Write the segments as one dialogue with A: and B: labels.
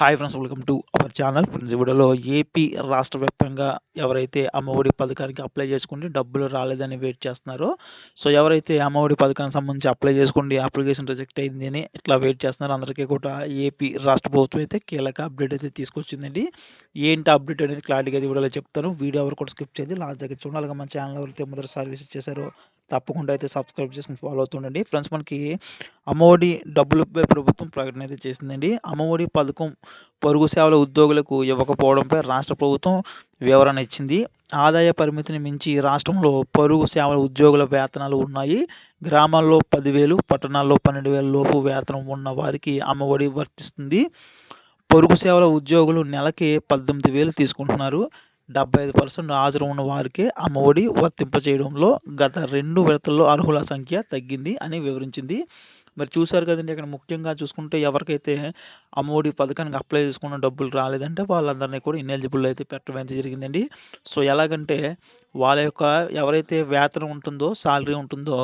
A: Hi friends welcome to our channel friends ఈ వీడియోలో AP రాష్ట్ర వ్యాప్తంగా ఎవరైతే అమ్మఒడి పథకానికి అప్లై చేసుకుంటే డబ్బులు రాలేదని వెయిట్ చేస్తున్నారో. సో ఎవరైతే అమ్మఒడి పథకానికి సంబంధించి అప్లై చేసుకోండి అప్లికేషన్ రిజెక్ట్ అయింది అని ఇట్లా వెయిట్ చేస్తున్నారో. అందరికీ కూడా ఏపీ రాష్ట్ర ప్రభుత్వం అయితే కీలక అప్డేట్ అయితే తీసుకొచ్చిందండి. ఏంటి అప్డేట్ అనేది క్లారిటీగా ఈ వీడియోలో చెప్తాను. వీడియో ఎవరు కూడా స్కిప్ చేయండి లాస్ట్ దగ్గర చూడాలి మన ఛానల్ ఎవరైతే మొదటి సర్వీస్ చేశారో తప్పకుండా అయితే సబ్స్క్రైబ్ చేసుకుని ఫాలో అవుతుండండి. ఫ్రెండ్స్ మనకి అమ్మఒడి డబ్బులపై ప్రభుత్వం ప్రకటన అయితే చేసిందండి. అమ్మఒడి పథకం పొరుగు సేవల ఉద్యోగులకు ఇవ్వకపోవడంపై రాష్ట్ర ప్రభుత్వం వివరణ ఇచ్చింది. ఆదాయ పరిమితిని మించి రాష్ట్రంలో పొరుగు సేవల ఉద్యోగుల వేతనాలు ఉన్నాయి. గ్రామాల్లో పదివేలు పట్టణాల్లో పన్నెండు వేల లోపు వేతనం ఉన్న వారికి అమ్మఒడి వర్తిస్తుంది. పొరుగు సేవల ఉద్యోగులు నెలకి పద్దెనిమిది వేలు తీసుకుంటున్నారు. డెబ్బై ఐదు పర్సెంట్ హాజరు ఉన్న వారికే అమ్మఒడి వర్తింపచేయడంలో గత రెండు విడతల్లో అర్హుల సంఖ్య తగ్గింది అని వివరించింది. మరి చూశారు కదండి ఇక్కడ ముఖ్యంగా చూసుకుంటే ఎవరికైతే అమ్మఒడి పథకానికి అప్లై చేసుకున్న డబ్బులు రాలేదంటే వాళ్ళందరినీ కూడా ఇన్ఎలిజిబుల్ అయితే పెట్టడం జరిగిందండి. సో ఎలాగంటే వాళ్ళ యొక్క ఎవరైతే వేతనం ఉంటుందో శాలరీ ఉంటుందో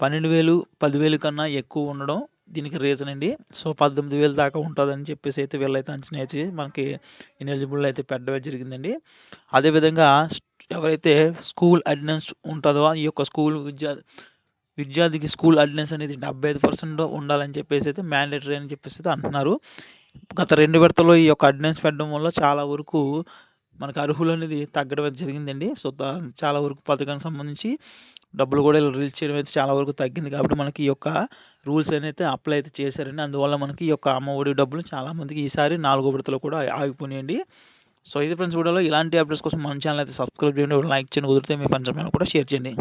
A: పన్నెండు వేలు పదివేలు కన్నా ఎక్కువ ఉండడం దీనికి రీజన్ అండి. సో పద్దెనిమిది వేలు దాకా ఉంటుందని చెప్పేసి అయితే వీళ్ళైతే అంచనా వేసి మనకి ఇన్ఎలిజిబుల్ అయితే పెట్టడం జరిగిందండి. అదేవిధంగా ఎవరైతే స్కూల్ అటెండెన్స్ ఉంటుందో ఈ యొక్క స్కూల్ విద్యా విద్యార్థికి స్కూల్ అటెండెన్స్ అనేది డెబ్బై ఐదు పర్సెంట్ ఉండాలని చెప్పేసి అయితే మ్యాండేటరీ అని చెప్పేసి అయితే అంటున్నారు. గత రెండు విడతలో ఈ యొక్క అటెండెన్స్ పెట్టడం వల్ల చాలా వరకు మనకు అర్హులు అనేది తగ్గడం అయితే జరిగిందండి. సో చాలా వరకు పథకానికి సంబంధించి డబ్బులు కూడా రిలీజ్ చేయడం అయితే చాలా వరకు తగ్గింది కాబట్టి మనకి ఈ యొక్క రూల్స్ అయితే అప్లై అయితే చేశారండి. అందువల్ల మనకి ఈ యొక్క అమ్మ ఒడి డబ్బులు చాలామందికి ఈసారి నాలుగో విడతలు కూడా ఆగిపోయినాయండి. సో ఇది ఫ్రెండ్స్ వీడియోలో ఇలాంటి అప్డేట్స్ కోసం మన ఛానల్ అయితే సబ్స్క్రైబ్ చేయండి. లైక్ చేయండి. కుదిరితే మీ ఫ్రెండ్స్ కూడా షేర్ చేయండి.